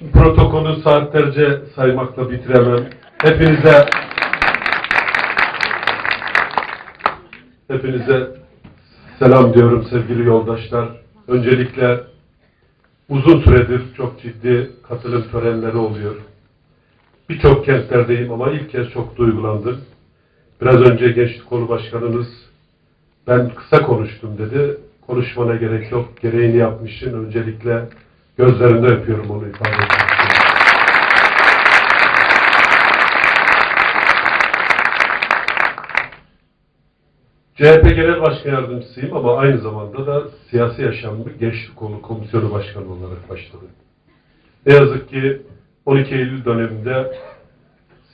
Protokolü saatlerce saymakla bitiremem. Hepinize hepinize selam diyorum sevgili yoldaşlar. Öncelikle uzun süredir çok ciddi katılım törenleri oluyor. Birçok kentlerdeyim ama ilk kez çok duygulandım. Biraz önce Gençlik Kolu Başkanımız ben kısa konuştum dedi. Konuşmana gerek yok. Gereğini yapmışsın. Öncelikle gözlerinde öpüyorum onu ifade etmek. CHP Genel Başkan Yardımcısıyım ama aynı zamanda da siyasi yaşamımı Gençlik Kolu Komisyonu Başkanı olarak başladım. Ne yazık ki 12 Eylül döneminde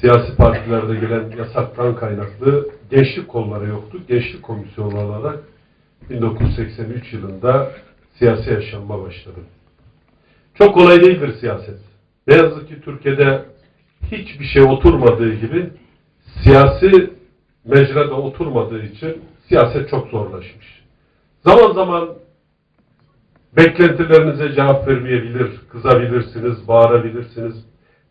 siyasi partilerde gelen yasaktan kaynaklı gençlik kolları yoktu. Gençlik komisyonu olarak 1983 yılında siyasi yaşamıma başladım. Çok kolay değildir siyaset. Ne yazık ki Türkiye'de hiçbir şey oturmadığı gibi siyasi mecrada oturmadığı için siyaset çok zorlaşmış. Zaman zaman beklentilerinize cevap vermeyebilir, kızabilirsiniz, bağırabilirsiniz.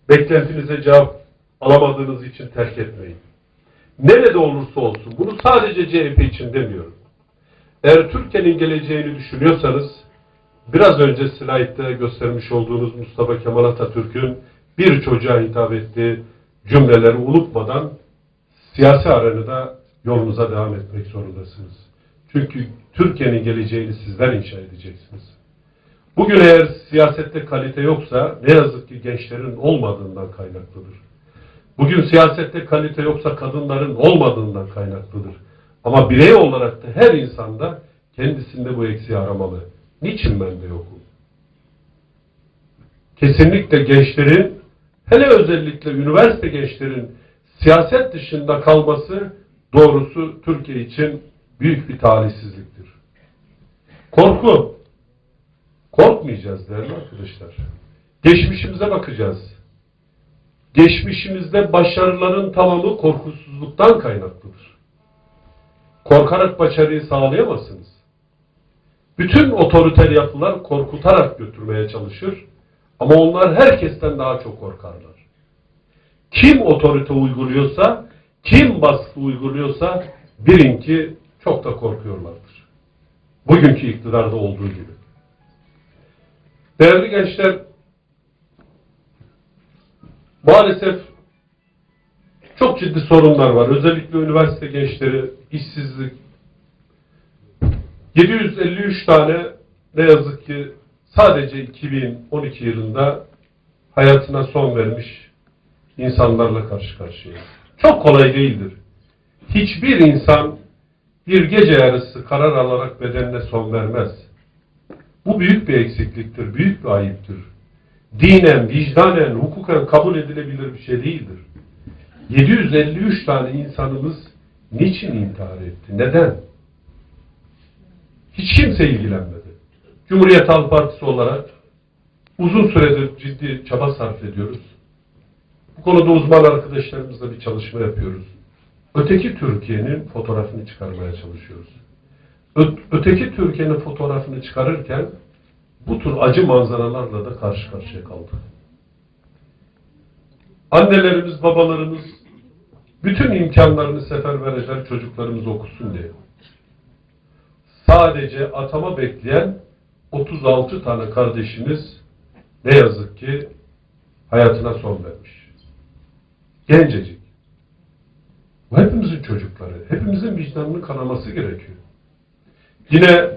Beklentinize cevap alamadığınız için terk etmeyin. Nerede olursa olsun, bunu sadece CHP için demiyorum. Eğer Türkiye'nin geleceğini düşünüyorsanız, biraz önce slaytta göstermiş olduğunuz Mustafa Kemal Atatürk'ün bir çocuğa hitap ettiği cümleleri unutmadan siyasi arenada yolunuza devam etmek zorundasınız. Çünkü Türkiye'nin geleceğini sizler inşa edeceksiniz. Bugün eğer siyasette kalite yoksa ne yazık ki gençlerin olmadığından kaynaklıdır. Bugün siyasette kalite yoksa kadınların olmadığından kaynaklıdır. Ama birey olarak da her insanda kendisinde bu eksiği aramalı. Niçin bende yokum? Kesinlikle gençlerin, hele özellikle üniversite gençlerin siyaset dışında kalması doğrusu Türkiye için büyük bir talihsizliktir. Korku. Korkmayacağız değerli arkadaşlar. Geçmişimize bakacağız. Geçmişimizde başarıların tamamı korkusuzluktan kaynaklıdır. Korkarak başarıyı sağlayamazsınız. Bütün otoriter yapılar korkutarak götürmeye çalışır ama onlar herkesten daha çok korkarlar. Kim otorite uyguluyorsa, kim baskı uyguluyorsa bilin ki çok da korkuyorlardır. Bugünkü iktidarda olduğu gibi. Değerli gençler, maalesef çok ciddi sorunlar var. Özellikle üniversite gençleri, işsizlik. 753 tane ne yazık ki sadece 2012 yılında hayatına son vermiş insanlarla karşı karşıyayız. Çok kolay değildir. Hiçbir insan bir gece yarısı karar alarak bedenine son vermez. Bu büyük bir eksikliktir, büyük bir ayıptır. Dinen, vicdanen, hukuken kabul edilebilir bir şey değildir. 753 tane insanımız niçin intihar etti? Neden? Hiç kimse ilgilenmedi. Cumhuriyet Halk Partisi olarak uzun süredir ciddi çaba sarf ediyoruz. Bu konuda uzman arkadaşlarımızla bir çalışma yapıyoruz. Öteki Türkiye'nin fotoğrafını çıkarmaya çalışıyoruz. Öteki Türkiye'nin fotoğrafını çıkarırken bu tür acı manzaralarla da karşı karşıya kaldık. Annelerimiz, babalarımız bütün imkanlarını seferber eder çocuklarımız okusun diye. Sadece atama bekleyen 36 tane kardeşimiz ne yazık ki hayatına son vermiş. Gencecik. Bu hepimizin çocukları. Hepimizin vicdanının kanaması gerekiyor. Yine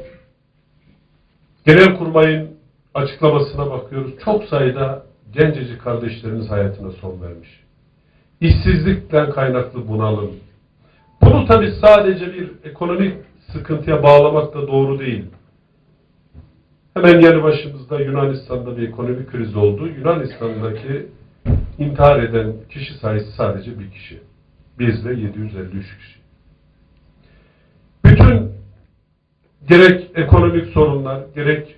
Genelkurmay'ın açıklamasına bakıyoruz. Çok sayıda gencecik kardeşlerimiz hayatına son vermiş. İşsizlikten kaynaklı bunalım. Bunu tabi sadece bir ekonomik sıkıntıya bağlamak da doğru değil. Hemen yanı başımızda Yunanistan'da bir ekonomik kriz oldu. Yunanistan'daki intihar eden kişi sayısı sadece bir kişi. Bizde 753 kişi. Bütün gerek ekonomik sorunlar, gerek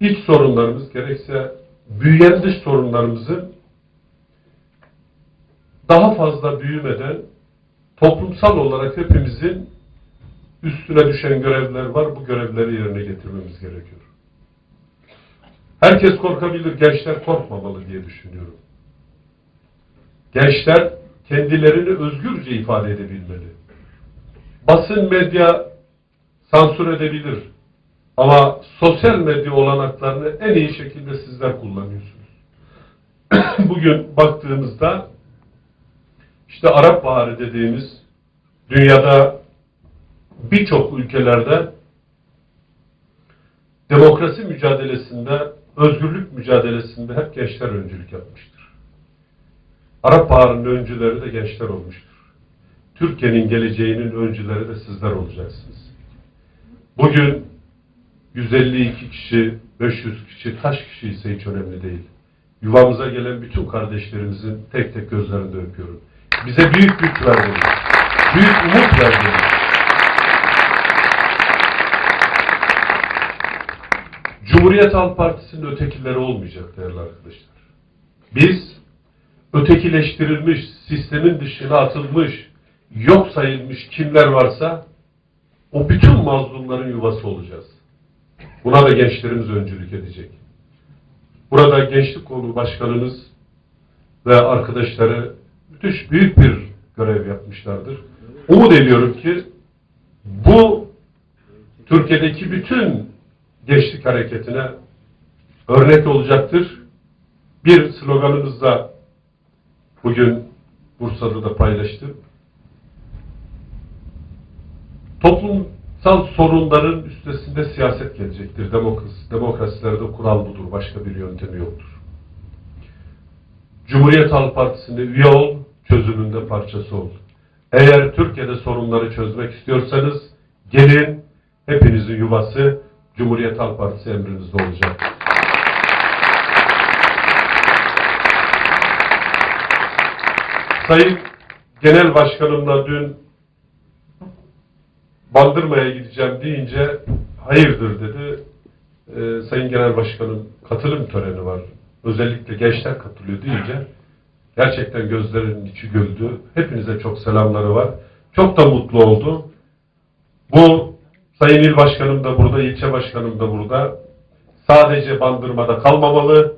iç sorunlarımız, gerekse büyüyen dış sorunlarımızın daha fazla büyümeden toplumsal olarak hepimizin üstüne düşen görevler var. Bu görevleri yerine getirmemiz gerekiyor. Herkes korkabilir, gençler korkmamalı diye düşünüyorum. Gençler kendilerini özgürce ifade edebilmeli. Basın medya sansür edebilir. Ama sosyal medya olanaklarını en iyi şekilde sizler kullanıyorsunuz. Bugün baktığımızda işte Arap Baharı dediğimiz dünyada birçok ülkelerde demokrasi mücadelesinde, özgürlük mücadelesinde hep gençler öncülük yapmıştır. Arap Baharı'nın öncüleri de gençler olmuştur. Türkiye'nin geleceğinin öncüleri de sizler olacaksınız. Bugün 152 kişi, 500 kişi, kaç kişi ise hiç önemli değil. Yuvamıza gelen bütün kardeşlerimizin tek tek gözlerinde öpüyorum. Bize büyük güç verdiniz. Büyük umut verdiniz. Cumhuriyet Halk Partisi'nin ötekileri olmayacak değerli arkadaşlar. Biz ötekileştirilmiş, sistemin dışına atılmış, yok sayılmış kimler varsa o bütün mazlumların yuvası olacağız. Buna da gençlerimiz öncülük edecek. Burada Gençlik Kolu Başkanımız ve arkadaşları müthiş büyük bir görev yapmışlardır. Umut ediyorum ki bu Türkiye'deki bütün gençlik hareketine örnek olacaktır. Bir sloganımız da bugün Bursa'da da paylaştım. Toplumsal sorunların üstesinde siyaset gelecektir. Demokrasi, demokrasilerde kural budur. Başka bir yöntemi yoktur. Cumhuriyet Halk Partisi'ne üye ol, çözümünde parçası ol. Eğer Türkiye'de sorunları çözmek istiyorsanız gelin hepinizin yuvası Cumhuriyet Halk Partisi emrinizde olacak. Sayın Genel Başkanımla dün Bandırma'ya gideceğim deyince hayırdır dedi. Ee, Sayın Genel Başkanım katılım töreni var. Özellikle gençler katılıyor deyince gerçekten gözlerinin içi güldü. Hepinize çok selamları var. Çok da mutlu oldu. Bu Sayın İl Başkanım da burada, ilçe başkanım da burada. Sadece Bandırma'da kalmamalı.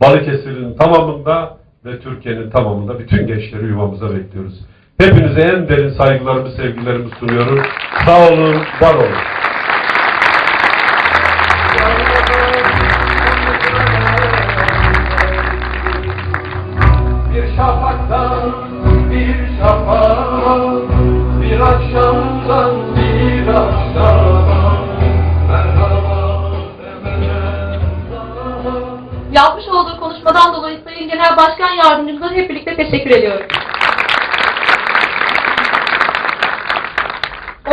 Balıkesir'in tamamında ve Türkiye'nin tamamında bütün gençleri yuvamıza bekliyoruz. Hepinize en derin saygılarımı, sevgilerimi sunuyorum. Sağ olun, var olun. Başkan Yardımcımıza hep birlikte teşekkür ediyoruz.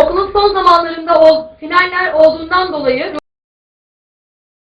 Okulun son zamanlarında ol, finaller olduğundan dolayı